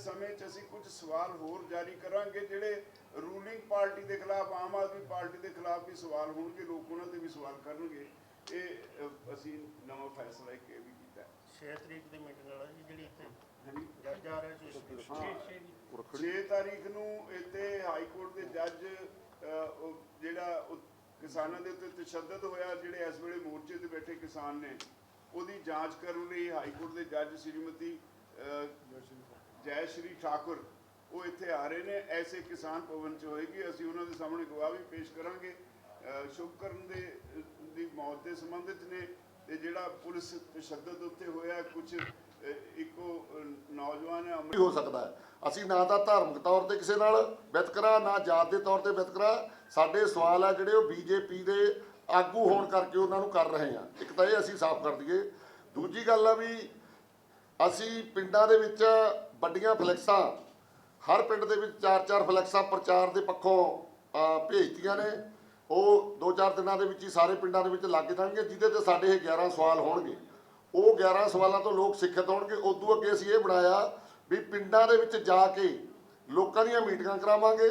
ਸਮੇਂ 'ਚ ਅਸੀਂ ਕੁਝ ਸਵਾਲ ਹੋਰ ਜਾਰੀ ਕਰਾਂਗੇ ਜਿਹੜੇ ਰੂਲਿੰਗ ਪਾਰਟੀ ਦੇ ਖਿਲਾਫ ਆਮ ਆਦਮੀ ਪਾਰਟੀ ਦੇ ਖਿਲਾਫ ਵੀ ਸਵਾਲ ਹੋਣਗੇ ਲੋਕ ਉਹਨਾਂ ਤੇ ਵੀ ਸਵਾਲ ਕਰਨਗੇ। ਇਹ ਅਸੀਂ ਨਵਾਂ ਫੈਸਲਾ ਇੱਕ ਇਹ ਵੀ ਕੀਤਾ। ਹੈ 6 ਤਰੀਕ ਦੀ ਮੀਟਿੰਗ ਵਾਲਾ ਜੀ ਜਿਹੜੀ ਇੱਥੇ ਜੱਜ ਆ ਰਿਹਾ ਜੀ ਹਾਂ। 6 ਤਾਰੀਖ ਨੂੰ ਇੱਥੇ ਹਾਈ ਕੋਰਟ ਦੇ ਜੱਜ ਜਿਹੜਾ ਕਿਸਾਨਾਂ ਦੇ ਉੱਤੇ ਤਸ਼ੱਦਦ ਹੋਇਆ ਜਿਹੜੇ ਇਸ ਵੇਲੇ ਮੋਰਚੇ ਤੇ ਬੈਠੇ ਕਿਸਾਨ ਨੇ ਉਹਦੀ ਜਾਂਚ ਕਰਨ ਲਈ ਹਾਈ ਕੋਰਟ ਦੇ ਜੱਜ ਸ਼੍ਰੀਮਤੀ ਜੈ ਸ਼੍ਰੀ ਠਾਕੁਰ। ਉਹ ਇੱਥੇ ਆ ਰਹੇ ਨੇ। ਐਸੇ ਕਿਸਾਨ ਭਵਨ ਚ ਹੋਏਗੀ। ਅਸੀਂ ਉਹਨਾਂ ਦੇ ਸਾਹਮਣੇ ਗਵਾਹ ਵੀ ਪੇਸ਼ ਕਰਾਂਗੇ। ਅ, ਸ਼ੁਭਕਰਨ ਦੇ ਦੀ ਮੌਤ ਦੇ ਸੰਬੰਧਿਤ ਨੇ ਤੇ ਜਿਹੜਾ ਪੁਲਿਸ ਤਸ਼ੱਦਦ ਉੱਤੇ ਹੋਇਆ ਕੁਝ ਇੱਕੋ ਨੌਜਵਾਨ ਹੈ ਵੀ ਹੋ ਸਕਦਾ ਅਸੀਂ ਨਾ ਤਾਂ ਧਾਰਮਿਕ ਤੌਰ ਤੇ ਕਿਸੇ ਨਾਲ ਵਿਤਕਰਾ ਨਾ ਜਾਤ ਦੇ ਤੌਰ ਤੇ ਵਿਤਕਰਾ। ਸਾਡੇ ਸਵਾਲ ਆ ਜਿਹੜੇ ਉਹ ਬੀਜੇਪੀ ਦੇ ਆਗੂ ਹੋਣ ਕਰਕੇ ਉਹਨਾਂ ਨੂੰ ਕਰ ਰਹੇ ਆ ਇੱਕ ਤਾਂ ਇਹ ਅਸੀਂ ਸਾਫ਼ ਕਰ ਦਈਏ। ਦੂਜੀ ਗੱਲ ਆ ਵੀ ਅਸੀਂ ਪਿੰਡਾਂ ਦੇ ਵਿੱਚ ਵੱਡੀਆਂ ਫਲੈਕਸਾਂ ਹਰ ਪਿੰਡ ਦੇ ਵਿੱਚ ਚਾਰ ਚਾਰ ਫਲੈਕਸਾਂ ਪ੍ਰਚਾਰ ਦੇ ਪੱਖੋਂ ਭੇਜਤੀਆਂ ਨੇ। ਉਹ ਦੋ ਚਾਰ ਦਿਨਾਂ ਦੇ ਵਿੱਚ ਹੀ ਸਾਰੇ ਪਿੰਡਾਂ ਦੇ ਵਿੱਚ ਲੱਗ ਜਾਣਗੇ, ਜਿਹਦੇ ਤੇ ਸਾਡੇ ਇਹ 11 ਸਵਾਲ ਹੋਣਗੇ। ਉਹ 11 ਸਵਾਲਾਂ ਤੋਂ ਲੋਕ ਸਿੱਖਿਅਤ ਹੋਣਗੇ। ਉਦੋਂ ਅੱਗੇ ਅਸੀਂ ਇਹ ਬਣਾਇਆ ਵੀ ਪਿੰਡਾਂ ਦੇ ਵਿੱਚ ਜਾ ਕੇ ਲੋਕਾਂ ਦੀਆਂ ਮੀਟਿੰਗਾਂ ਕਰਾਵਾਂਗੇ।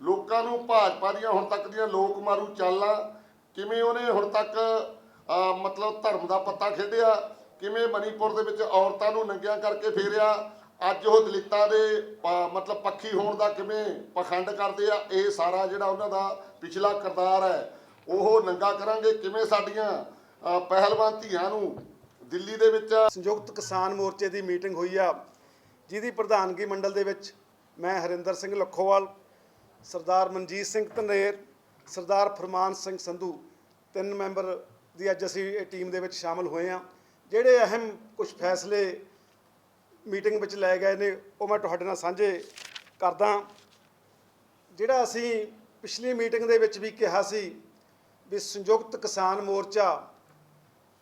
ਲੋਕਾਂ ਨੂੰ ਭਾਜਪਾ ਦੀਆਂ ਹੁਣ ਤੱਕ ਦੀਆਂ ਲੋਕ ਮਾਰੂ ਚਾਲਾਂ, ਕਿਵੇਂ ਉਹਨੇ ਹੁਣ ਤੱਕ ਮਤਲਬ ਧਰਮ ਦਾ ਪੱਤਾ ਖੇਡਿਆ, ਕਿਵੇਂ ਮਨੀਪੁਰ ਦੇ ਵਿੱਚ ਔਰਤਾਂ ਨੂੰ ਨੰਗਿਆਂ ਕਰਕੇ ਫੇਰਿਆ ਅੱਜ ਉਹ ਦਲਿਤਾਂ ਦੇ ਪ- ਮਤਲਬ ਪੱਖੀ ਹੋਣ ਦਾ ਕਿਵੇਂ ਪਖੰਡ ਕਰਦੇ ਆ, ਇਹ ਸਾਰਾ ਜਿਹੜਾ ਉਹਨਾਂ ਦਾ ਪਿਛਲਾ ਕਿਰਦਾਰ ਹੈ, ਉਹ ਨੰਗਾ ਕਰਾਂਗੇ। ਕਿਵੇਂ ਸਾਡੀਆਂ ਪਹਿਲਵਾਨ ਧੀਆਂ ਨੂੰ ਦਿੱਲੀ ਦੇ ਵਿੱਚ ਸੰਯੁਕਤ ਕਿਸਾਨ ਮੋਰਚੇ ਦੀ ਮੀਟਿੰਗ ਹੋਈ ਆ, ਜਿਹਦੀ ਪ੍ਰਧਾਨਗੀ ਮੰਡਲ ਦੇ ਵਿੱਚ ਮੈਂ ਹਰਿੰਦਰ ਸਿੰਘ ਲੱਖੋਵਾਲ, ਸਰਦਾਰ ਮਨਜੀਤ ਸਿੰਘ ਧਨੇਰ, ਸਰਦਾਰ ਫਰਮਾਨ ਸਿੰਘ ਸੰਧੂ, ਤਿੰਨ ਮੈਂਬਰ ਦੀ ਅੱਜ ਅਸੀਂ ਇਹ ਟੀਮ ਦੇ ਵਿੱਚ ਸ਼ਾਮਲ ਹੋਏ ਆ, ਜਿਹੜੇ ਅਹਿਮ ਕੁਝ ਫੈਸਲੇ ਮੀਟਿੰਗ ਵਿੱਚ ਲੈ ਗਏ ਨੇ, ਉਹ ਮੈਂ ਤੁਹਾਡੇ ਨਾਲ ਸਾਂਝੇ ਕਰਦਾ। ਜਿਹੜਾ ਅਸੀਂ ਪਿਛਲੀ ਮੀਟਿੰਗ ਦੇ ਵਿੱਚ ਵੀ ਕਿਹਾ ਸੀ ਵੀ ਸੰਯੁਕਤ ਕਿਸਾਨ ਮੋਰਚਾ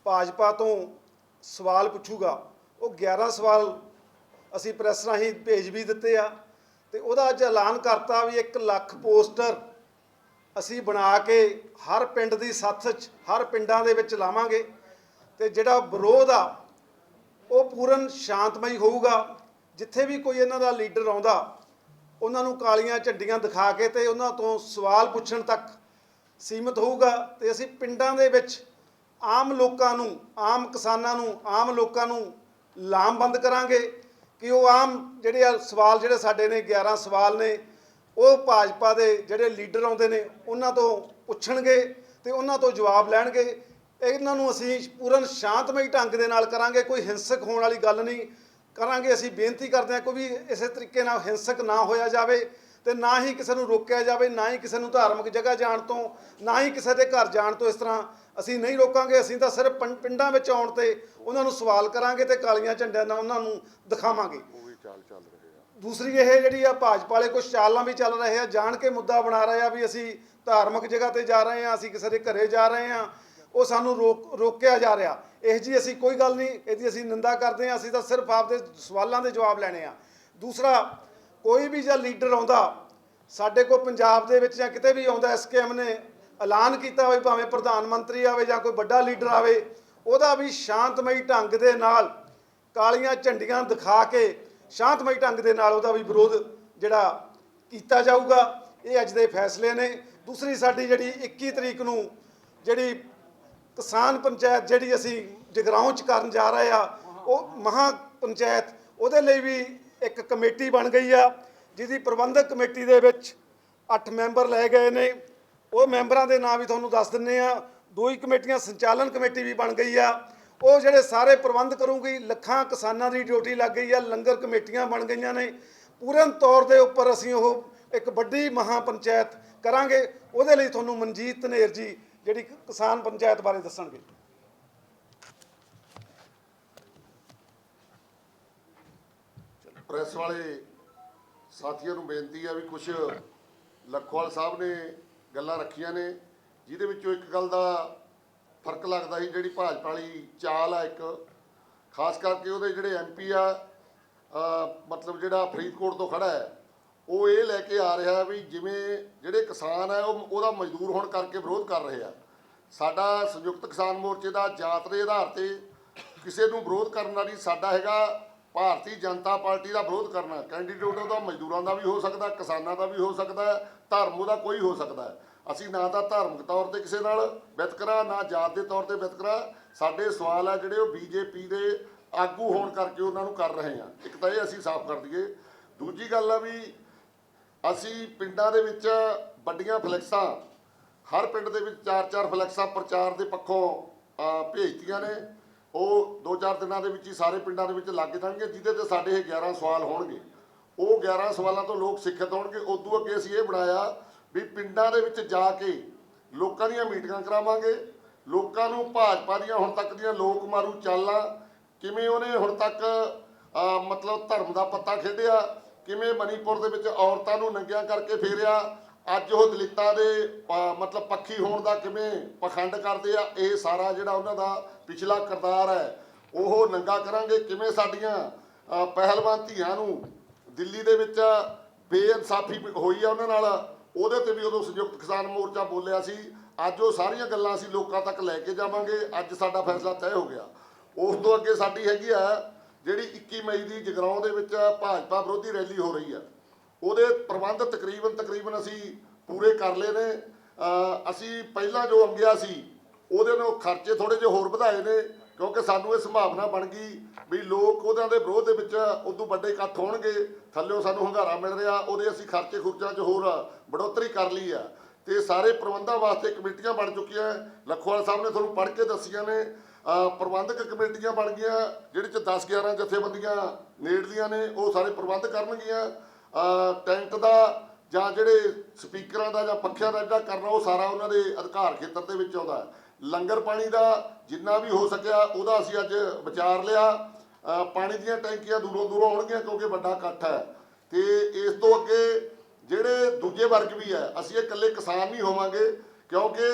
ਭਾਜਪਾ ਤੋਂ ਸਵਾਲ ਪੁੱਛੂਗਾ, ਉਹ 11 ਸਵਾਲ ਅਸੀਂ ਪ੍ਰੈਸ ਰਾਹੀਂ ਭੇਜ ਵੀ ਦਿੱਤੇ ਆ ਤੇ ਉਹਦਾ ਅੱਜ ਐਲਾਨ ਕਰਤਾ ਵੀ 1 ਲੱਖ ਪੋਸਟਰ ਅਸੀਂ ਬਣਾ ਕੇ ਹਰ ਪਿੰਡ ਦੀ ਸੱਥ 'ਚ, ਹਰ ਪਿੰਡਾਂ ਦੇ ਵਿੱਚ ਲਾਵਾਂਗੇ ਤੇ ਜਿਹੜਾ ਵਿਰੋਧ ਆ ਉਹ ਪੂਰਨ ਸ਼ਾਂਤਮਈ ਹੋਊਗਾ। ਜਿੱਥੇ ਵੀ ਕੋਈ ਇਹਨਾਂ ਦਾ ਲੀਡਰ ਆਉਂਦਾ, ਉਹਨਾਂ ਨੂੰ ਕਾਲੀਆਂ ਝੰਡੀਆਂ ਦਿਖਾ ਕੇ ਤੇ ਉਹਨਾਂ ਤੋਂ ਸਵਾਲ ਪੁੱਛਣ ਤੱਕ ਸੀਮਿਤ ਹੋਊਗਾ। ਤੇ ਅਸੀਂ ਪਿੰਡਾਂ ਦੇ ਵਿੱਚ ਆਮ ਲੋਕਾਂ ਨੂੰ, ਆਮ ਕਿਸਾਨਾਂ ਨੂੰ, ਆਮ ਲੋਕਾਂ ਨੂੰ ਲਾਮਬੰਦ ਕਰਾਂਗੇ ਕਿ ਉਹ ਆਮ ਜਿਹੜੇ ਆ ਸਵਾਲ ਜਿਹੜੇ ਸਾਡੇ ਨੇ 11 ਸਵਾਲ ਨੇ, ਉਹ ਭਾਜਪਾ ਦੇ ਜਿਹੜੇ ਲੀਡਰ ਆਉਂਦੇ ਨੇ, ਉਹਨਾਂ ਤੋਂ ਪੁੱਛਣਗੇ ਤੇ ਉਹਨਾਂ ਤੋਂ ਜਵਾਬ ਲੈਣਗੇ। ਇਹਨਾਂ ਨੂੰ ਅਸੀਂ ਪੂਰਨ ਸ਼ਾਂਤਮਈ ਢੰਗ ਦੇ ਨਾਲ ਕਰਾਂਗੇ ਕੋਈ ਹਿੰਸਕ ਹੋਣ ਵਾਲੀ ਗੱਲ ਨਹੀਂ ਕਰਾਂਗੇ। ਅਸੀਂ ਬੇਨਤੀ ਕਰਦੇ ਹਾਂ ਕੋਈ ਵੀ ਇਸੇ ਤਰੀਕੇ ਨਾਲ ਹਿੰਸਕ ਨਾ ਹੋਇਆ ਜਾਵੇ ਤੇ ਨਾ ਹੀ ਕਿਸੇ ਨੂੰ ਰੋਕਿਆ ਜਾਵੇ ਨਾ ਹੀ ਕਿਸੇ ਨੂੰ ਧਾਰਮਿਕ ਜਗ੍ਹਾ ਜਾਣ ਤੋਂ ਨਾ ਹੀ ਕਿਸੇ ਦੇ ਘਰ ਜਾਣ ਤੋਂ ਇਸ ਤਰ੍ਹਾਂ ਅਸੀਂ ਨਹੀਂ ਰੋਕਾਂਗੇ। ਅਸੀਂ ਤਾਂ ਸਿਰਫ ਪੰ- ਪਿੰਡਾਂ ਵਿੱਚ ਆਉਣ ਤੇ ਉਹਨਾਂ ਨੂੰ ਸਵਾਲ ਕਰਾਂਗੇ ਤੇ ਕਾਲੀਆਂ ਝੰਡਿਆਂ ਨਾਲ ਉਹਨਾਂ ਨੂੰ ਦਿਖਾਵਾਂਗੇ। ਉਹ ਵੀ ਚਾਲ ਚੱਲ ਰਹੇ ਆ। ਦੂਸਰੀ ਇਹ ਜਿਹੜੀ ਆ ਭਾਜਪਾ ਵਾਲੇ ਕੁਝ ਚਾਲਾਂ ਵੀ ਚੱਲ ਰਹੇ ਆ ਜਾਣ ਕੇ ਮੁੱਦਾ ਬਣਾ ਰਹੇ ਆ ਵੀ ਅਸੀਂ ਧਾਰਮਿਕ ਜਗ੍ਹਾ ਤੇ ਜਾ ਰਹੇ ਆ ਅਸੀਂ ਕਿਸੇ ਦੇ ਘਰੇ ਜਾ ਰਹੇ ਆ ਉਹ ਸਾਨੂੰ ਰੋਕ ਰੋਕਿਆ ਜਾ ਰਿਹਾ। ਇਹ ਜੀ ਅਸੀਂ ਕੋਈ ਗੱਲ ਨਹੀਂ ਇਹਦੀ ਅਸੀਂ ਨਿੰਦਾ ਕਰਦੇ ਹਾਂ, ਅਸੀਂ ਤਾਂ ਸਿਰਫ ਆਪਦੇ ਸਵਾਲਾਂ ਦੇ ਜਵਾਬ ਲੈਣੇ ਆ। ਦੂਸਰਾ, ਕੋਈ ਵੀ ਜਾਂ ਲੀਡਰ ਆਉਂਦਾ, ਸਾਡੇ ਕੋਲ ਪੰਜਾਬ ਦੇ ਵਿੱਚ ਜਾਂ ਕਿਤੇ ਵੀ ਆਉਂਦਾ ਐਸਕੇਐਮ ਨੇ ਐਲਾਨ ਕੀਤਾ ਹੋਵੇ, ਭਾਵੇਂ ਪ੍ਰਧਾਨ ਮੰਤਰੀ ਆਵੇ ਜਾਂ ਕੋਈ ਵੱਡਾ ਲੀਡਰ ਆਵੇ, ਉਹਦਾ ਵੀ ਸ਼ਾਂਤਮਈ ਢੰਗ ਦੇ ਨਾਲ ਕਾਲੀਆਂ ਝੰਡੀਆਂ ਦਿਖਾ ਕੇ, ਸ਼ਾਂਤਮਈ ਢੰਗ ਦੇ ਨਾਲ ਉਹਦਾ ਵੀ ਵਿਰੋਧ ਜਿਹੜਾ ਕੀਤਾ ਜਾਊਗਾ, ਇਹ ਅੱਜ ਦੇ ਫੈਸਲੇ ਨੇ। ਦੂਸਰੀ ਸਾਡੀ ਜਿਹੜੀ 21 ਤਰੀਕ ਨੂੰ ਜਿਹੜੀ ਕਿਸਾਨ ਪੰਚਾਇਤ ਜਿਹੜੀ ਅਸੀਂ ਜਗਰਾਉਂ ਚ ਕਰਨ ਜਾ ਰਹੇ ਆ, ਉਹ ਮਹਾ ਪੰਚਾਇਤ, ਉਹਦੇ ਲਈ ਵੀ ਇੱਕ ਕਮੇਟੀ ਬਣ ਗਈ ਆ, ਜਿਹਦੀ ਪ੍ਰਬੰਧਕ ਕਮੇਟੀ ਦੇ ਵਿੱਚ 8 ਮੈਂਬਰ ਲਏ ਗਏ ਨੇ। ਉਹ ਮੈਂਬਰਾਂ ਦੇ ਨਾਂ ਵੀ ਤੁਹਾਨੂੰ ਦੱਸ ਦਿੰਨੇ ਆ। ਦੋ ਹੀ ਕਮੇਟੀਆਂ, ਸੰਚਾਲਨ ਕਮੇਟੀ ਵੀ ਬਣ ਗਈ ਆ। ਉਹ ਜਿਹੜੇ ਸਾਰੇ ਪ੍ਰਬੰਧ ਕਰੂਗੀ, ਲੱਖਾਂ ਕਿਸਾਨਾਂ ਦੀ ਡਿਊਟੀ ਲੱਗ ਗਈ ਆ, ਲੰਗਰ ਕਮੇਟੀਆਂ ਬਣ ਗਈਆਂ ਨੇ। ਪੂਰਨ ਤੌਰ ਦੇ ਉੱਪਰ ਅਸੀਂ ਉਹ ਇੱਕ ਵੱਡੀ ਮਹਾ ਪੰਚਾਇਤ ਕਰਾਂਗੇ। ਉਹਦੇ ਲਈ ਤੁਹਾਨੂੰ ਮਨਜੀਤ ਧਨੇਰ ਜੀ ਜਿਹੜੀ ਕਿਸਾਨ ਪੰਚਾਇਤ ਬਾਰੇ ਦੱਸਣਗੇ। ਪ੍ਰੈਸ ਵਾਲੇ ਸਾਥੀਆਂ ਨੂੰ ਬੇਨਤੀ ਆ ਵੀ ਕੁਝ ਲਖਵਾਲ ਸਾਹਿਬ ਨੇ ਗੱਲਾਂ ਰੱਖੀਆਂ ਨੇ ਜਿਹਦੇ ਵਿੱਚੋਂ ਇੱਕ ਗੱਲ ਦਾ ਫ਼ਰਕ ਲੱਗਦਾ ਸੀ ਜਿਹੜੀ ਭਾਜਪਾ ਵਾਲੀ ਚਾਲ ਆ ਇੱਕ। ਖਾਸ ਕਰਕੇ ਉਹਦੇ ਜਿਹੜੇ ਐਮਪੀ ਆ ਮਤਲਬ ਜਿਹੜਾ ਫਰੀਦਕੋਟ ਤੋਂ ਖੜਾ ਹੈ ਉਹ ਇਹ ਲੈ ਕੇ ਆ ਰਿਹਾ ਵੀ ਜਿਵੇਂ ਜਿਹੜੇ ਕਿਸਾਨ ਆ, ਉਹ ਉਹਦਾ ਮਜ਼ਦੂਰ ਹੋਣ ਕਰਕੇ ਵਿਰੋਧ ਕਰ ਰਹੇ ਆ। ਸਾਡਾ ਸੰਯੁਕਤ ਕਿਸਾਨ ਮੋਰਚੇ ਦਾ ਜਾਤ ਦੇ ਆਧਾਰ ਤੇ ਕਿਸੇ ਨੂੰ ਵਿਰੋਧ ਕਰਨ ਵਾਲੀ ਸਾਡਾ ਹੈਗਾ ਭਾਰਤੀ ਜਨਤਾ ਪਾਰਟੀ ਦਾ ਵਿਰੋਧ ਕਰਨਾ। ਕੈਂਡੀਡੇਟ ਉਹਦਾ ਮਜ਼ਦੂਰਾਂ ਦਾ ਵੀ ਹੋ ਸਕਦਾ, ਕਿਸਾਨਾਂ ਦਾ ਵੀ ਹੋ ਸਕਦਾ, ਧਰਮ ਉਹਦਾ ਕੋਈ ਹੋ ਸਕਦਾ। ਅਸੀਂ ਨਾ ਤਾਂ ਧਾਰਮਿਕ ਤੌਰ ਤੇ ਕਿਸੇ ਨਾਲ ਵਿਤਕਰਾ, ਨਾ ਜਾਤ ਦੇ ਤੌਰ ਤੇ ਵਿਤਕਰਾ। ਸਾਡੇ ਸਵਾਲ ਆ ਜਿਹੜੇ ਉਹ ਬੀਜੇਪੀ ਦੇ ਆਗੂ ਹੋਣ ਕਰਕੇ ਉਹਨਾਂ ਨੂੰ ਕਰ ਰਹੇ ਆ। ਇੱਕ ਤਾਂ ਇਹ ਅਸੀਂ ਸਾਫ਼ ਕਰ ਦਈਏ। ਦੂਜੀ ਗੱਲ ਆ ਵੀ ਅਸੀਂ ਪਿੰਡਾਂ ਦੇ ਵਿੱਚ ਵੱਡੀਆਂ ਫਲੈਕਸਾਂ, ਹਰ ਪਿੰਡ ਦੇ ਵਿੱਚ ਚਾਰ ਚਾਰ ਫਲੈਕਸਾਂ ਪ੍ਰਚਾਰ ਦੇ ਪੱਖੋਂ ਭੇਜਤੀਆਂ ਨੇ। ਉਹ ਦੋ ਚਾਰ ਦਿਨਾਂ ਦੇ ਵਿੱਚ ਹੀ ਸਾਰੇ ਪਿੰਡਾਂ ਦੇ ਵਿੱਚ ਲੱਗ ਜਾਣਗੇ, ਜਿਹਦੇ ਤੇ ਸਾਡੇ ਇਹ 11 ਸਵਾਲ ਹੋਣਗੇ। ਉਹ 11 ਸਵਾਲਾਂ ਤੋਂ ਲੋਕ ਸਿੱਖਿਅਤ ਹੋਣਗੇ। ਉਦੋਂ ਅੱਗੇ ਅਸੀਂ ਇਹ ਬਣਾਇਆ ਵੀ ਪਿੰਡਾਂ ਦੇ ਵਿੱਚ ਜਾ ਕੇ ਲੋਕਾਂ ਦੀਆਂ ਮੀਟਿੰਗਾਂ ਕਰਾਵਾਂਗੇ। ਲੋਕਾਂ ਨੂੰ ਭਾਜਪਾ ਦੀਆਂ ਹੁਣ ਤੱਕ ਦੀਆਂ ਲੋਕ ਮਾਰੂ ਚਾਲਾਂ, ਕਿਵੇਂ ਉਹਨੇ ਹੁਣ ਤੱਕ ਮਤਲਬ ਧਰਮ ਦਾ ਪੱਤਾ ਖੇਡਿਆ ਕਿਵੇਂ ਮਨੀਪੁਰ ਦੇ ਵਿੱਚ ਔਰਤਾਂ ਨੂੰ ਨੰਗਿਆਂ ਕਰਕੇ ਫੇਰਿਆ? ਅੱਜ ਉਹ ਦਲਿਤਾਂ ਦੇ ਅਹ, ਮਤਲਬ ਪੱਖੀ ਹੋਣ ਦਾ ਕਿਵੇਂ ਪਖੰਡ ਕਰਦੇ ਆ? ਇਹ ਸਾਰਾ ਜਿਹੜਾ ਉਹਨਾਂ ਦਾ ਪਿਛਲਾ ਕਿਰਦਾਰ ਹੈ ਉਹ ਨੰਗਾ ਕਰਾਂਗੇ। ਕਿਵੇਂ ਸਾਡੀਆਂ ਪਹਿਲਵਾਨ ਧੀਆਂ ਨੂੰ ਦਿੱਲੀ ਦੇ ਵਿੱਚ ਬੇਇਨਸਾਫੀ ਹੋਈ ਆ ਉਹਨਾਂ ਨਾਲ? ਉਹਦੇ ਤੇ ਵੀ ਉਦੋਂ ਸੰਯੁਕਤ ਕਿਸਾਨ ਮੋਰਚਾ ਬੋਲਿਆ ਸੀ। ਅੱਜ ਉਹ ਸਾਰੀਆਂ ਗੱਲਾਂ ਅਸੀਂ ਲੋਕਾਂ ਤੱਕ ਲੈ ਕੇ ਜਾਵਾਂਗੇ। ਅੱਜ ਸਾਡਾ ਫੈਸਲਾ ਤੈਅ ਹੋ ਗਿਆ। ਉਸ ਤੋਂ ਅੱਗੇ ਸਾਡੀ ਹੈਗੀ ਆ ਜਿਹੜੀ 21 ਮਈ ਦੀ ਜਗਰਾਉਂ ਦੇ ਵਿੱਚ ਭਾਜਪਾ ਵਿਰੋਧੀ ਰੈਲੀ ਹੋ ਰਹੀ ਆ, ਉਹਦੇ ਪ੍ਰਬੰਧ ਤਕਰੀਬਨ ਤਕਰੀਬਨ ਅਸੀਂ ਪੂਰੇ ਕਰ ਲਏ ਨੇ। ਅਸੀਂ ਪਹਿਲਾਂ ਜੋ ਅੰਗਿਆ ਸੀ, ਉਹਦੇ ਨਾਲ ਖਰਚੇ ਥੋੜੇ ਜਿਹੇ ਹੋਰ ਵਧਾਏ ਨੇ, ਕਿਉਂਕਿ ਸਾਨੂੰ ਇਹ ਸੰਭਾਵਨਾ ਬਣ ਗਈ ਵੀ ਲੋਕ ਉਹਨਾਂ ਦੇ ਵਿਰੋਧ ਦੇ ਵਿੱਚ ਉਦੋਂ ਵੱਡੇ ਇਕੱਠ ਹੋਣਗੇ ਥੱਲਿਓਂ ਸਾਨੂੰ ਹੰਗਾਰਾ ਮਿਲ ਰਿਹਾ, ਉਹਦੇ ਅਸੀਂ ਖਰਚੇ ਖੁਰਚਾਂ 'ਚ ਹੋਰ ਬੜੋਤਰੀ ਕਰ ਲਈ ਆ। ਤੇ ਸਾਰੇ ਪ੍ਰਬੰਧਾਂ ਵਾਸਤੇ ਕਮੇਟੀਆਂ ਬਣ ਚੁੱਕੀਆਂ, ਲੱਖੋਵਾਲ ਸਾਹਿਬ ਨੇ ਤੁਹਾਨੂੰ ਪੜ੍ਹ ਕੇ ਦੱਸੀਆਂ ਨੇ ਪ੍ਰਬੰਧਕ ਕਮੇਟੀਆਂ ਬਣ ਗਈਆਂ, ਜਿਹੜੇ 'ਚ 10 11 ਜਥੇਬੰਦੀਆਂ ਨੇੜਲੀਆਂ ਨੇ, ਉਹ ਸਾਰੇ ਪ੍ਰਬੰਧ ਕਰਨਗੀਆਂ। ਟੈਂਟ ਦਾ ਜਾਂ ਜਿਹੜੇ ਸਪੀਕਰਾਂ ਦਾ ਜਾਂ ਪੱਖਿਆਂ ਦਾ ਜਿਹੜਾ ਕਰਨਾ, ਉਹ ਸਾਰਾ ਉਹਨਾਂ ਦੇ ਅਧਿਕਾਰ ਖੇਤਰ ਦੇ ਵਿੱਚ ਆਉਂਦਾ ਹੈ। ਲੰਗਰ ਪਾਣੀ ਦਾ ਜਿੰਨਾ ਵੀ ਹੋ ਸਕਿਆ, ਉਹਦਾ ਅਸੀਂ ਅੱਜ ਵਿਚਾਰ ਲਿਆ। ਪਾਣੀ ਦੀਆਂ ਟੈਂਕੀਆਂ ਦੂਰੋਂ ਦੂਰੋਂ ਆਉਣਗੀਆਂ, ਕਿਉਂਕਿ ਵੱਡਾ ਇਕੱਠ ਹੈ। ਤੇ ਇਸ ਤੋਂ ਅੱਗੇ ਜਿਹੜੇ ਦੂਜੇ ਵਰਗ ਵੀ ਹੈ, ਅਸੀਂ ਇਹ ਇਕੱਲੇ ਕਿਸਾਨ ਨਹੀਂ ਹੋਵਾਂਗੇ, ਕਿਉਂਕਿ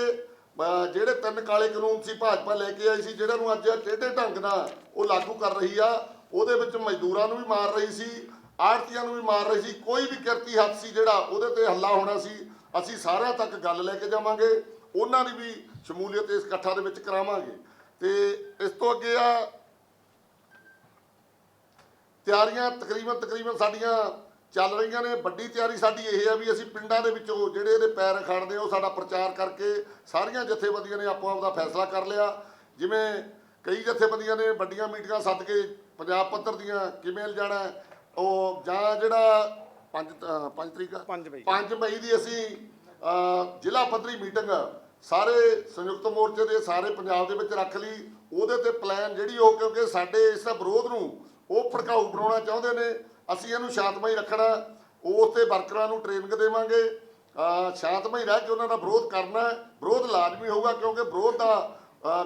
ਜਿਹੜੇ ਤਿੰਨ ਕਾਲੇ ਕਾਨੂੰਨ ਸੀ, ਭਾਜਪਾ ਲੈ ਕੇ ਆਈ ਸੀ ਜਿਹੜਾ ਨੂੰ ਅੱਜ ਟੇਢੇ ਢੰਗ ਨਾਲ ਉਹ ਲਾਗੂ ਕਰ ਰਹੀ ਆ, ਉਹਦੇ ਵਿੱਚ ਮਜ਼ਦੂਰਾਂ ਨੂੰ ਵੀ ਮਾਰ ਰਹੀ ਸੀ, ਆੜਤੀਆਂ ਨੂੰ ਵੀ ਮਾਰ ਰਹੀ ਸੀ, ਕੋਈ ਵੀ ਕਿਰਤੀ ਹੱਥ ਸੀ ਜਿਹੜਾ ਉਹਦੇ ਤੇ ਹੱਲਾ ਹੋਣਾ ਸੀ, ਅਸੀਂ ਸਾਰਿਆਂ ਤੱਕ ਗੱਲ ਲੈ ਕੇ ਜਾਵਾਂਗੇ, ਉਹਨਾਂ ਦੀ ਵੀ ਸ਼ਮੂਲੀਅਤ ਇਸ ਇਕੱਠਾ ਦੇ ਵਿੱਚ ਕਰਾਵਾਂਗੇ। ਤੇ ਇਸ ਤੋਂ ਅੱਗੇ ਆ, ਤਿਆਰੀਆਂ ਤਕਰੀਬਨ ਤਕਰੀਬਨ ਸਾਡੀਆਂ ਚੱਲ ਰਹੀਆਂ ਨੇ ਵੱਡੀ ਤਿਆਰੀ ਸਾਡੀ ਇਹ ਆ ਵੀ ਅਸੀਂ ਪਿੰਡਾਂ ਦੇ ਵਿੱਚੋਂ ਜਿਹੜੇ ਇਹਦੇ ਪੈਰ ਅਖਾੜਦੇ ਆ ਉਹ ਸਾਡਾ ਪ੍ਰਚਾਰ ਕਰਕੇ ਸਾਰੀਆਂ ਜਥੇਬੰਦੀਆਂ ਨੇ ਆਪੋ ਆਪ ਦਾ ਫੈਸਲਾ ਕਰ ਲਿਆ। ਜਿਵੇਂ ਕਈ ਜਥੇਬੰਦੀਆਂ ਨੇ ਵੱਡੀਆਂ ਮੀਟਿੰਗਾਂ ਸੱਦ ਕੇ ਪੰਜਾਬ ਪੱਧਰ ਦੀਆਂ ਕਿਵੇਂ ਲਿਜਾਣਾ ਉਹ ਜਾਂ ਜਿਹੜਾ 5 5 ਤਰੀਕ ਆ? ਪੰਜ ਮਈ। 5 ਮਈ ਦੀ ਅਸੀਂ ਜ਼ਿਲ੍ਹਾ ਪੱਧਰੀ ਮੀਟਿੰਗ ਸਾਰੇ ਸੰਯੁਕਤ ਮੋਰਚੇ ਦੇ ਸਾਰੇ ਪੰਜਾਬ ਦੇ ਵਿੱਚ ਰੱਖ ਲਈ। ਉਹਦੇ ਤੇ ਪਲਾਨ ਜਿਹੜੀ ਉਹ ਕਿਉਂਕਿ ਸਾਡੇ ਇਸ ਵਿਰੋਧ ਨੂੰ ਉਹ ਭੜਕਾਊ ਬਣਾਉਣਾ ਚਾਹੁੰਦੇ ਨੇ। ਅਸੀਂ ਇਹਨੂੰ ਸ਼ਾਂਤਮਈ ਰੱਖਣਾ ਉਸ ਤੇ ਵਰਕਰਾਂ ਨੂੰ ਟ੍ਰੇਨਿੰਗ ਦੇਵਾਂਗੇ। ਸ਼ਾਂਤਮਈ ਰਹਿ ਕੇ ਉਹਨਾਂ ਦਾ ਵਿਰੋਧ ਕਰਨਾ ਵਿਰੋਧ ਲਾਜ਼ਮੀ ਹੋਊਗਾ ਕਿਉਂਕਿ ਵਿਰੋਧ ਦਾ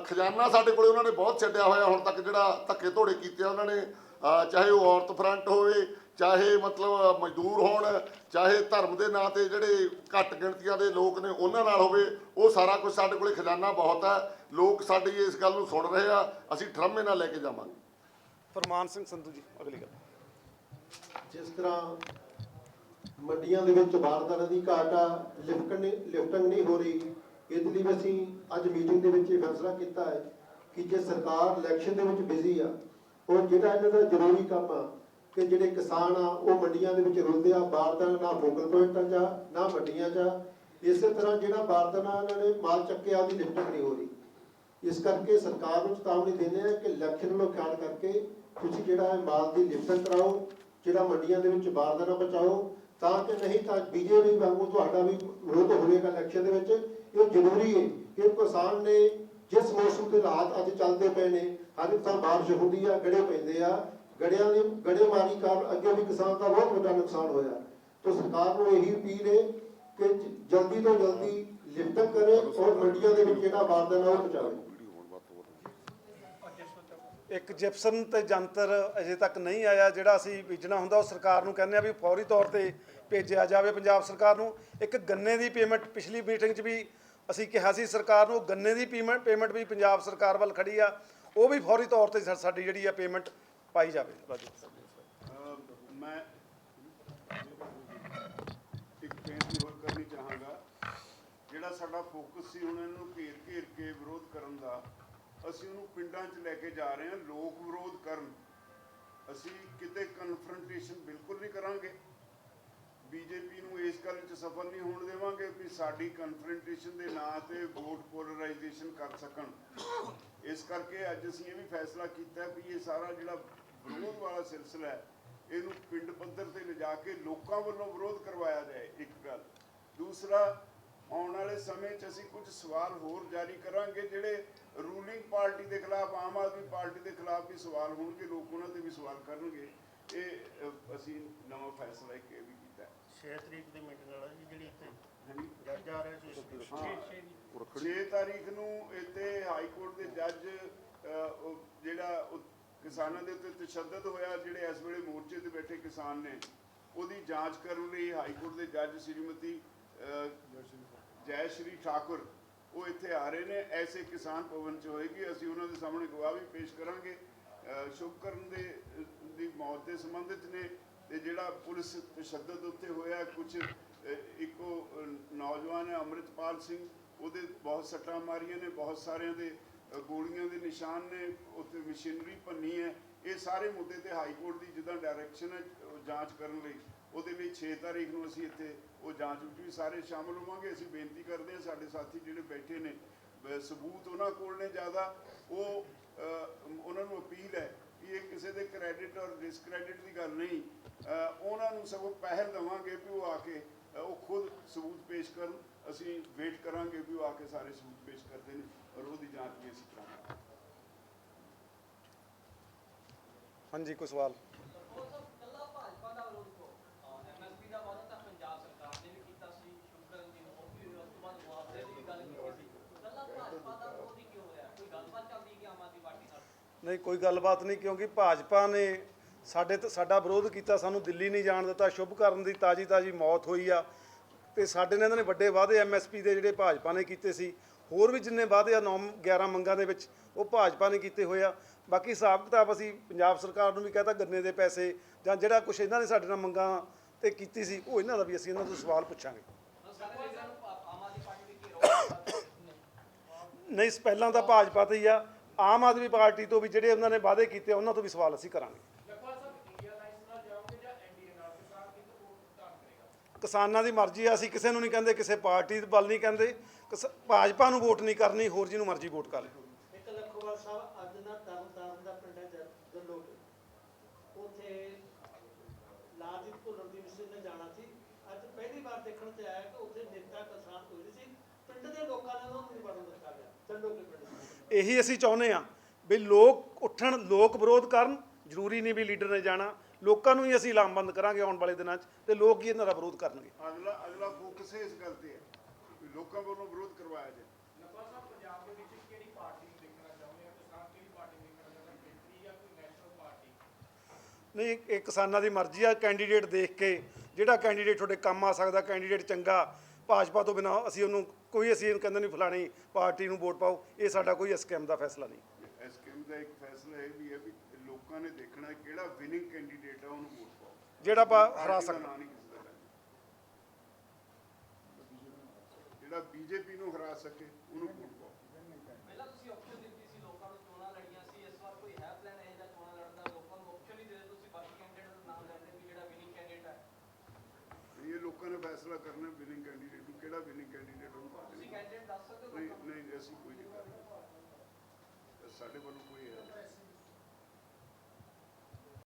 ਖਜ਼ਾਨਾ ਸਾਡੇ ਕੋਲੇ ਉਹਨਾਂ ਨੇ ਬਹੁਤ ਛੱਡਿਆ ਹੋਇਆ ਹੁਣ ਤੱਕ ਜਿਹੜਾ ਧੱਕੇ ਧੋੜੇ ਕੀਤੇ ਉਹਨਾਂ ਨੇ ਚਾਹੇ ਉਹ ਔਰਤ ਫਰੰਟ ਹੋਵੇ, ਚਾਹੇ ਮਤਲਬ ਮਜ਼ਦੂਰ ਹੋਣ, ਚਾਹੇ ਧਰਮ ਦੇ ਨਾਂ ਤੇ ਜਿਹੜੇ ਘੱਟ ਗਿਣਤੀਆਂ ਦੇ ਲੋਕ ਨੇ ਉਹਨਾਂ ਨਾਲ ਹੋਵੇ, ਉਹ ਸਾਰਾ ਕੁਝ ਸਾਡੇ ਕੋਲੇ ਖਜ਼ਾਨਾ ਬਹੁਤ ਹੈ। ਲੋਕ ਸਾਡੀ ਇਸ ਗੱਲ ਨੂੰ ਸੁਣ ਰਹੇ ਆ। ਅਸੀਂ ਠਰਮੇ ਨਾਲ ਲੈ ਕੇ ਜਾਵਾਂਗੇ। ਫਰਮਾਨ ਸਿੰਘ ਸੰਧੂ ਜੀ, ਅਗਲੀ ਗੱਲ। ਜਿਸ ਤਰ੍ਹਾਂ ਮੰਡੀਆਂ ਦੇ ਵਿੱਚ ਬਾਰਦਾਨਾ ਦੀ ਘਾਟ ਆ ਲਿਫਟਣ ਲਿਫਟਿੰਗ ਨਹੀਂ ਹੋ ਰਹੀ, ਇਹਦੇ ਲਈ ਅਸੀਂ ਅੱਜ ਮੀਟਿੰਗ ਦੇ ਵਿੱਚ ਇਹ ਫੈਸਲਾ ਕੀਤਾ ਹੈ ਕਿ ਜੇ ਸਰਕਾਰ ਇਲੈਕਸ਼ਨ ਦੇ ਵਿੱਚ ਬਿਜ਼ੀ ਆ ਔਰ ਜਿਹੜਾ ਇਹਨਾਂ ਦਾ ਜ਼ਰੂਰੀ ਕੰਮ ਆ, ਕਿ ਜਿਹੜੇ ਕਿਸਾਨ ਆ, ਉਹ ਮੰਡੀਆਂ ਦੇ ਵਿੱਚ ਰੁਲਦੇ ਆ ਬਾਰਦਾਨਾ ਨਾ ਫੋਕਲ ਪੁਆਇੰਟਾਂ 'ਚ ਨਾ ਮੰਡੀਆਂ 'ਚ ਇਸੇ ਤਰ੍ਹਾਂ ਜਿਹੜਾ ਬਾਰਦਾਨਾ ਇਹਨਾਂ ਨੇ ਮਾਲ ਚੱਕਿਆ ਉਹਦੀ ਲਿਫਟਿੰਗ ਨਹੀਂ ਹੋ ਰਹੀ। ਇਸ ਕਰਕੇ ਸਰਕਾਰ ਨੂੰ ਚੇਤਾਵਨੀ ਦਿੰਦੇ ਆ ਕਿ ਇਲੈਕਸ਼ਨ ਨੂੰ ਖਿਆਲ ਕਰਕੇ ਤੁਸੀਂ ਜਿਹੜਾ ਹੈ ਮਾਲ ਦੀ ਲਿਫਟਿੰਗ ਕਰਾਓ ਜਿਹੜਾ ਮੰਡੀਆਂ ਦੇ ਵਿੱਚ ਬਾਰਦਾਨਾ ਬਚਾਓ ਤਾਂ ਕਿ ਨਹੀਂ ਤਾਂ ਬੀਜੇਪੀ ਵਾਂਗੂ ਤੁਹਾਡਾ ਵੀ ਵਿਰੋਧ ਹੋਵੇਗਾ ਇਲੈਕਸ਼ਨ ਦੇ ਵਿੱਚ। ਇਹ ਜ਼ਰੂਰੀ ਹੈ ਕਿ ਕਿਸਾਨ ਨੇ ਜਿਸ ਮੌਸਮ ਦੇ ਹਾਲਾਤ ਅੱਜ ਚੱਲਦੇ ਪਏ ਨੇ ਹਰ ਤਾਂ ਬਾਰਿਸ਼ ਹੁੰਦੀ ਆ, ਗੜੇ ਪੈਂਦੇ ਆ, ਗੜਿਆਂ ਦੀ ਗੜੇਮਾਰੀ ਕਾਰਨ ਅੱਗੇ ਵੀ ਕਿਸਾਨ ਦਾ ਬਹੁਤ ਵੱਡਾ ਨੁਕਸਾਨ ਹੋਇਆ। ਤਾਂ ਸਰਕਾਰ ਨੂੰ ਇਹੀ ਅਪੀਲ ਹੈ ਕਿ ਜਲਦੀ ਤੋਂ ਜਲਦੀ ਲਿਫਟਿੰਗ ਕਰੇ ਔਰ ਮੰਡੀਆਂ ਦੇ ਵਿੱਚ ਜਿਹੜਾ ਬਾਰਦਾਨਾ ਉਹ ਪਹੁੰਚਾਵੇ। ਇੱਕ ਜਿਪਸਨ ਤੇ ਜੰਤਰ ਅਜੇ ਤੱਕ ਨਹੀਂ ਆਇਆ ਜਿਹੜਾ ਅਸੀਂ ਬੀਜਣਾ ਹੁੰਦਾ ਉਹ ਸਰਕਾਰ ਨੂੰ ਕਹਿੰਦੇ ਆ ਵੀ ਫੌਰੀ ਤੌਰ ਤੇ ਭੇਜਿਆ ਜਾਵੇ ਪੰਜਾਬ ਸਰਕਾਰ ਨੂੰ। ਇੱਕ ਗੰਨੇ ਦੀ ਪੇਮੈਂਟ ਪਿਛਲੀ ਮੀਟਿੰਗ 'ਚ ਵੀ ਅਸੀਂ ਕਿਹਾ ਸੀ ਸਰਕਾਰ ਨੂੰ ਗੰਨੇ ਦੀ ਪੇਮੈਂਟ ਪੇਮੈਂਟ ਵੀ ਪੰਜਾਬ ਸਰਕਾਰ ਵੱਲ ਖੜੀ ਆ। ਉਹ ਵੀ ਫੌਰੀ ਤੌਰ ਤੇ ਸਾਡੀ ਜਿਹੜੀ ਆ ਪੇਮੈਂਟ ਪਾਈ ਜਾਵੇ। ਮੈਂ ਇੱਕ ਬੇਨਤੀ ਹੋਰ ਕਰਨੀ ਚਾਹਾਂਗਾ ਜਿਹੜਾ ਸਾਡਾ ਫੋਕਸ ਸੀ ਹੁਣ ਇਹਨੂੰ ਘੇਰ ਘੇਰ ਕੇ ਵਿਰੋਧ ਕਰਨ ਦਾ ਅਸੀਂ ਉਹਨੂੰ ਪਿੰਡਾਂ 'ਚ ਲੈ ਕੇ ਜਾ ਰਹੇ ਹਾਂ, ਲੋਕ ਵਿਰੋਧ ਕਰਨ। ਅਸੀਂ ਕਿਤੇ ਕਨਫਰੰਟੇਸ਼ਨ ਬਿਲਕੁਲ ਨਹੀਂ ਕਰਾਂਗੇ। ਬੀਜੇਪੀ ਨੂੰ ਇਸ ਗੱਲ 'ਚ ਸਫਲ ਨਹੀਂ ਹੋਣ ਦੇਵਾਂਗੇ ਵੀ ਸਾਡੀ ਕਨਫਰੰਟੇਸ਼ਨ ਦੇ ਨਾਂ ਤੇ ਵੋਟ ਪੋਲਰਾਈਜੇਸ਼ਨ ਕਰ ਸਕਣ। ਇਸ ਕਰਕੇ ਅੱਜ ਅਸੀਂ ਇਹ ਵੀ ਫੈਸਲਾ ਕੀਤਾ ਹੈ ਇਹ ਸਾਰਾ ਜਿਹੜਾ ਵਿਰੋਧ ਵਾਲਾ ਸਿਲਸਿਲਾ ਹੈ, ਇਹਨੂੰ ਪਿੰਡ ਪੱਧਰ ਤੇ ਲਿਜਾ ਕੇ ਲੋਕਾਂ ਵੱਲੋਂ ਵਿਰੋਧ ਕਰਵਾਇਆ ਜਾਏ, ਇੱਕ ਗੱਲ। ਦੂਸਰਾ, ਆਉਣ ਵਾਲੇ ਸਮੇਂ 'ਚ ਅਸੀਂ ਕੁਝ ਸਵਾਲ ਹੋਰ ਜਾਰੀ ਕਰਾਂਗੇ ਜਿਹੜੇ ਰੂਲਿੰਗ ਪਾਰਟੀ ਦੇ ਖਿਲਾਫ ਆਮ ਆਦਮੀ ਪਾਰਟੀ ਦੇ ਖਿਲਾਫ ਵੀ ਸਵਾਲ ਹੋਣਗੇ ਲੋਕ ਉਹਨਾਂ ਤੇ ਵੀ ਸਵਾਲ ਕਰਨਗੇ। ਇਹ ਅਸੀਂ ਨਵਾਂ ਫੈਸਲਾ ਇੱਕ ਇਹ ਵੀ ਕੀਤਾ ਹੈ। 6 ਤਰੀਕ ਦੀ ਮੀਟਿੰਗ ਵਾਲਾ ਜੀ ਜਿਹੜੀ ਇੱਥੇ ਰਿਹਾ ਸੀ 6 ਤਾਰੀਖ ਨੂੰ ਇੱਥੇ ਹਾਈ ਕੋਰਟ ਦੇ ਜੱਜ ਜਿਹੜਾ ਕਿਸਾਨਾਂ ਦੇ ਉੱਤੇ ਤਸ਼ੱਦਦ ਹੋਇਆ ਜਿਹੜੇ ਇਸ ਵੇਲੇ ਮੋਰਚੇ ਤੇ ਬੈਠੇ ਕਿਸਾਨ ਨੇ ਉਹਦੀ ਜਾਂਚ ਕਰਨ ਲਈ ਹਾਈ ਕੋਰਟ ਦੇ ਜੱਜ ਸ਼੍ਰੀਮਤੀ ਜੈ ਸ਼੍ਰੀ ਠਾਕੁਰ ਉਹ ਇੱਥੇ ਆ ਰਹੇ ਨੇ, ਐਸੇ ਕਿਸਾਨ ਭਵਨ ਚ ਹੋਏਗੀ, ਅਸੀਂ ਉਹਨਾਂ ਦੇ ਸਾਹਮਣੇ ਗਵਾਹ ਵੀ ਪੇਸ਼ ਕਰਾਂਗੇ। ਸ਼ੁਭਕਰਨ ਦੇ, ਦੀ ਮੌਤ ਦੇ ਸੰਬੰਧਿਤ ਨੇ ਤੇ ਜਿਹੜਾ ਪੁਲਿਸ ਤਸ਼ੱਦਦ ਉੱਤੇ ਹੋਇਆ ਕੁਝ ਇੱਕੋ ਨੌਜਵਾਨ ਹੈ ਅੰਮ੍ਰਿਤਪਾਲ ਸਿੰਘ, ਉਹਦੇ ਬਹੁਤ ਸੱਟਾਂ ਮਾਰੀਆਂ ਨੇ, ਬਹੁਤ ਸਾਰਿਆਂ ਦੇ ਗੋਲੀਆਂ ਦੇ ਨਿਸ਼ਾਨ ਨੇ ਉੱਤੇ ਮਸ਼ੀਨਰੀ ਭੰਨੀ ਹੈ। ਇਹ ਸਾਰੇ ਮੁੱਦੇ ਤੇ ਹਾਈ ਕੋਰਟ ਦੀ ਜਿੱਦਾਂ ਡਾਇਰੈਕਸ਼ਨ ਹੈ ਜਾਂਚ ਕਰਨ ਲਈ। ਉਹਦੇ ਲਈ 6 ਤਾਰੀਖ ਨੂੰ ਅਸੀਂ ਇੱਥੇ ਉਹ ਜਾਂਚ ਵਿੱਚ ਵੀ ਸਾਰੇ ਸ਼ਾਮਲ ਹੋਵਾਂਗੇ। ਅਸੀਂ ਬੇਨਤੀ ਕਰਦੇ ਹਾਂ ਸਾਡੇ ਸਾਥੀ ਜਿਹੜੇ ਬੈਠੇ ਨੇ ਸਬੂਤ ਉਹਨਾਂ ਕੋਲ ਨੇ ਜ਼ਿਆਦਾ। ਉਹ ਉਹਨਾਂ ਨੂੰ ਅਪੀਲ ਹੈ ਕਿ ਇਹ ਕਿਸੇ ਦੇ ਕ੍ਰੈਡਿਟ ਔਰ ਡਿਸਕ੍ਰੈਡਿਟ ਦੀ ਗੱਲ ਨਹੀਂ। ਉਹਨਾਂ ਨੂੰ ਸਗੋਂ ਪਹਿਲ ਦੇਵਾਂਗੇ ਵੀ ਉਹ ਆ ਕੇ ਉਹ ਖੁਦ ਸਬੂਤ ਪੇਸ਼ ਕਰਨ। ਅਸੀਂ ਵੇਟ ਕਰਾਂਗੇ ਵੀ ਉਹ ਆ ਕੇ ਸਾਰੇ ਸਬੂਤ ਪੇਸ਼ ਕਰਦੇ ਨੇ ਔਰ ਉਹਦੀ ਜਾਂਚ ਵੀ ਅਸੀਂ ਕਰਾਂਗੇ। ਹਾਂਜੀ, ਕੋਈ ਸਵਾਲ ਉਹ ਤਾਂ ਕੱਲਾ ਭਾਜਪਾ ਦਾ ਵਿਰੋਧ ਕੋ ਐਮਐਸਪੀ ਦਾ ਵਾਅਦਾ ਤਾਂ ਪੰਜਾਬ ਸਰਕਾਰ ਨੇ ਵੀ ਕੀਤਾ ਸੀ ਸ਼ੁਕਰਨ ਜੀ ਨੂੰ ਉਹ ਵੀ ਉਸ ਤੋਂ ਬਾਅਦ ਮੁਆਵਜ਼ੇ ਦੀ ਵੀ ਗੱਲ ਕੀਤੀ ਸੀ ਕੱਲਾ ਭਾਜਪਾ ਦਾ ਵਿਰੋਧ ਹੀ ਕਿਉਂ ਹੋਇਆ ਕੋਈ ਗੱਲਬਾਤ ਚੱਲਦੀ ਹੈ ਕਿ ਆਮ ਆਦਮੀ ਪਾਰਟੀ ਨਾਲ ਨਹੀਂ ਕੋਈ ਗੱਲਬਾਤ ਨਹੀਂ ਕਿਉਂਕਿ ਭਾਜਪਾ ਨੇ ਸਾਡੇ ਤੇ ਸਾਡਾ ਵਿਰੋਧ ਕੀਤਾ ਸਾਨੂੰ ਦਿੱਲੀ ਨਹੀਂ ਜਾਣ ਦਿੱਤਾ ਸ਼ੁਭਕਰਨ ਦੀ ਤਾਜੀ ਤਾਜੀ ਮੌਤ ਹੋਈ ਆ। ਤੇ ਸਾਡੇ ਨੇ ਇਹਨਾਂ ਨੇ ਵੱਡੇ ਵਾਅਦੇ ਐਮਐਸਪੀ ਦੇ ਜਿਹੜੇ ਭਾਜਪਾ ਨੇ ਕੀਤੇ ਸੀ ਹੋਰ ਵੀ ਜਿੰਨੇ ਵਾਅਦੇ ਆ 9 11 ਮੰਗਾਂ ਦੇ ਵਿੱਚ ਉਹ ਭਾਜਪਾ ਨੇ ਕੀਤੇ ਹੋਏ ਆ। ਬਾਕੀ ਹਿਸਾਬ ਕਿਤਾਬ ਅਸੀਂ ਪੰਜਾਬ ਸਰਕਾਰ ਨੂੰ ਵੀ ਕਹਤਾ ਗੰਨੇ ਦੇ ਪੈਸੇ ਜਾਂ ਜਿਹੜਾ ਕੁਝ ਇਹਨਾਂ ਨੇ ਸਾਡੇ ਨਾਲ ਮੰਗਾਂ ਤੇ ਕੀਤੀ ਸੀ ਉਹ ਇਹਨਾਂ ਦਾ ਵੀ ਅਸੀਂ ਇਹਨਾਂ ਤੋਂ ਸਵਾਲ ਪੁੱਛਾਂਗੇ। ਨਹੀਂ ਪਹਿਲਾਂ ਤਾਂ ਭਾਜਪਾ ਤੇ ਹੀ ਆ। ਆਮ ਆਦਮੀ ਪਾਰਟੀ ਤੋਂ ਵੀ ਜਿਹੜੇ ਉਹਨਾਂ ਨੇ ਵਾਅਦੇ ਕੀਤੇ, ਉਹਨਾਂ ਤੋਂ ਵੀ ਸਵਾਲ ਅਸੀਂ ਕਰਾਂਗੇ। ਕਿਸਾਨਾਂ ਦੀ ਮਰਜ਼ੀ ਆ, ਅਸੀਂ ਕਿਸੇ ਨੂੰ ਨਹੀਂ ਕਹਿੰਦੇ, ਕਿਸੇ ਪਾਰਟੀ ਵੱਲ ਨਹੀਂ ਕਹਿੰਦੇ ਭਾਜਪਾ ਨੂੰ ਵੋਟ ਨਹੀਂ ਕਰਨੀ, ਹੋਰ ਜਿਹਨੂੰ ਮਰਜ਼ੀ ਵੋਟ ਕਰ ਲਓ। ਲੱਖੋਵਾਲ ਸਾਹਿਬ, ਅੱਜ ਨਾ ਤਰਨ ਦਾ ਪਿੰਡ ਹੈ ਜੱਲੋਟ ਉੱਥੇ ਲਾਲਜੀਤ ਭੁੱਲਰ ਦੀ ਮਿਸਰ ਨੇ ਜਾਣਾ ਸੀ। ਅੱਜ ਪਹਿਲੀ ਵਾਰ ਦੇਖਣ ਤੇ ਆਇਆ ਕਿ ਉੱਥੇ ਨੇਤਾ ਕਿਸਾਨ ਕੋਈ ਸੀ। ਪਿੰਡ ਦੇ ਲੋਕਾਂ ਨੇ ਉਹਨਾਂ ਨੂੰ ਦਿੱਤਾ ਗਿਆ ਜੱਲੋਟ ਪਿੰਡ ਇਹੀ ਅਸੀਂ ਚਾਹੁੰਦੇ ਆ ਵੀ ਲੋਕ ਉੱਠਣ ਲੋਕ ਵਿਰੋਧ ਕਰਨ ਜ਼ਰੂਰੀ ਨਹੀਂ ਵੀ ਲੀਡਰ ਨੇ ਜਾਣਾ ਲੋਕਾਂ ਨੂੰ ਹੀ ਅਸੀਂ ਲਾਮਬੰਦ ਕਰਾਂਗੇ ਆਉਣ ਵਾਲੇ ਦਿਨਾਂ 'ਚ ਤੇ ਲੋਕ ਹੀ ਇਹਨਾਂ ਦਾ ਵਿਰੋਧ ਕਰਨਗੇ। ਅਗਲਾ ਅਗਲਾ ਫੋਕਸ ਇਸ ਗੱਲ ਤੇ ਹੈ ਵੀ ਲੋਕਾਂ ਵੱਲੋਂ ਵਿਰੋਧ ਕਰਵਾਇਆ ਜਾਏ। ਨਹੀਂ ਇਹ ਕਿਸਾਨਾਂ ਦੀ ਮਰਜ਼ੀ ਆ ਕੈਂਡੀਡੇਟ ਦੇਖ ਕੇ ਜਿਹੜਾ ਕੈਂਡੀਡੇਟ ਤੁਹਾਡੇ ਕੰਮ ਆ ਸਕਦਾ ਕੈਂਡੀਡੇਟ ਚੰਗਾ ਭਾਜਪਾ ਤੋਂ ਬਿਨਾ ਅਸੀਂ ਉਹਨੂੰ ਕੋਈ ਅਸੀਂ ਇਹਨੂੰ ਕਹਿੰਦੇ ਨਹੀਂ ਫਲਾਣੀ ਪਾਰਟੀ ਨੂੰ ਵੋਟ ਪਾਓ ਇਹ ਸਾਡਾ ਕੋਈ ਸਕੈਮ ਦਾ ਫੈਸਲਾ ਨਹੀਂ। ਇਸ ਸਕੀਮ ਦਾ ਇੱਕ ਫੈਸਲਾ ਇਹ ਵੀ ਹੈ ਵੀ ਲੋਕਾਂ ਨੇ ਦੇਖਣਾ ਕਿਹੜਾ ਵਿਨਿੰਗ ਕੈਂਡੀਡੇਟ ਹੈ ਉਹਨੂੰ ਵੋਟ ਪਾਓ। ਜਿਹੜਾ ਆਪਾਂ ਪਾਰਟੀ ਹਰਾ ਦਾ ਸਕਦੇ ਨਾਂ ਨਹੀਂ ਕਿਸੇ ਦਾ ਲੈਣਾ। ਜਿਹੜਾ ਬੀਜੇਪੀ ਨੂੰ ਹਰਾ ਸਕੇ ਉਹਨੂੰ ਵੋਟ ਪਾਓ। ਪਹਿਲਾਂ ਤੁਸੀਂ ਆਪਸ਼ਨ ਦਿੱਤੀ ਸੀ ਲੋਕਾਂ ਨੂੰ ਚੋਣਾਂ ਲੜੀਆਂ ਸੀ ਇਸ ਵਾਰ ਕੋਈ ਹੈ ਪਲਾਨ ਇਹ ਜਾਂ ਚੋਣਾਂ ਲੜਨ ਦਾ ਲੋਕਾਂ ਨੂੰ ਆਪਸ਼ਨ ਹੀ ਦੇ ਦਿਓ ਤੁਸੀਂ ਬਾਕੀ ਕੈਂਡੀਡੇਟ ਦਾ ਨਾਮ ਲੈਂਦੇ ਵੀ ਜਿਹੜਾ ਵਿਨਿੰਗ ਕੈਂਡੀਡੇਟ ਹੈ ਇਹ ਲੋਕਾਂ ਨੇ ਫੈਸਲਾ ਕਰਨਾ ਵਿਨਿੰਗ ਕੈਂਡੀਡੇਟ ਨੂੰ ਕਿਹੜਾ ਵਿਨਿੰਗ ਕੈਂਡੀਡੇਟ ਉਹਨੂੰ ਪਾ ਤੁਸੀਂ ਕੈਂਡੀਡੇਟ ਦੱਸ ਸਕਦੇ ਹੋ ਨਹੀਂ ਨਹੀਂ ਅਸੀਂ ਕੋਈ ਨਹੀਂ ਕਰ ਸਾਡੇ ਵੱਲੋਂ ਕੋਈ ਹੈ।